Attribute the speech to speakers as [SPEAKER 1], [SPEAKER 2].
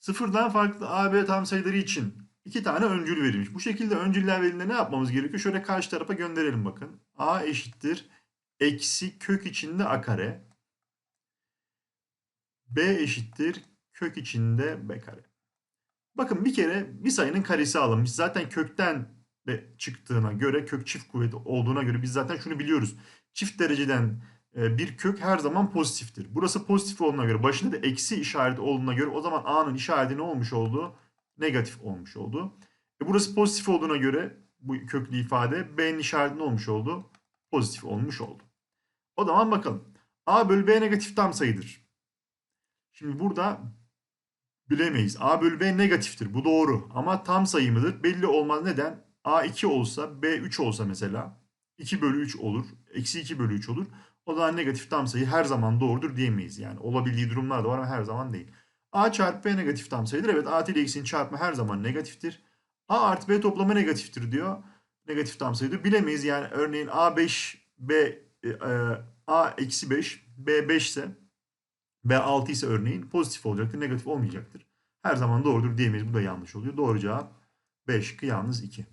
[SPEAKER 1] Sıfırdan farklı A, B tam sayıları için iki tane öncül verilmiş. Bu şekilde öncüller verildiğinde ne yapmamız gerekiyor? Şöyle karşı tarafa gönderelim bakın. A eşittir eksi kök içinde a kare. B eşittir kök içinde b kare. Bakın bir kere bir sayının karesi alınmış. Zaten kökten çıktığına göre kök çift kuvveti olduğuna göre biz zaten şunu biliyoruz. Çift dereceden bir kök her zaman pozitiftir. Burası pozitif olduğuna göre başında da eksi işareti olduğuna göre o zaman A'nın işareti ne olmuş oldu? Negatif olmuş oldu. E burası pozitif olduğuna göre bu köklü ifade B'nin işareti ne olmuş oldu? Pozitif olmuş oldu. O zaman bakalım. A bölü B negatif tam sayıdır. Şimdi burada bilemeyiz. A bölü B negatiftir. Bu doğru. Ama tam sayı mıdır? Belli olmaz. Neden? A 2 olsa B 3 olsa mesela 2 bölü 3 olur. Eksi 2 bölü 3 olur. O zaman negatif tam sayı her zaman doğrudur diyemeyiz. Yani olabildiği durumlar da var ama her zaman değil. A çarpı B negatif tam sayıdır. Evet A ile X'in çarpımı her zaman negatiftir. A artı B toplamı negatiftir diyor. Negatif tam sayıdır. Bilemeyiz yani örneğin A 5 B e, e, A eksi 5 B 5 ise B 6 ise örneğin pozitif olacaktır. Negatif olmayacaktır. Her zaman doğrudur diyemeyiz. Bu da yanlış oluyor. Doğru cevap B şıkkı yalnız 2.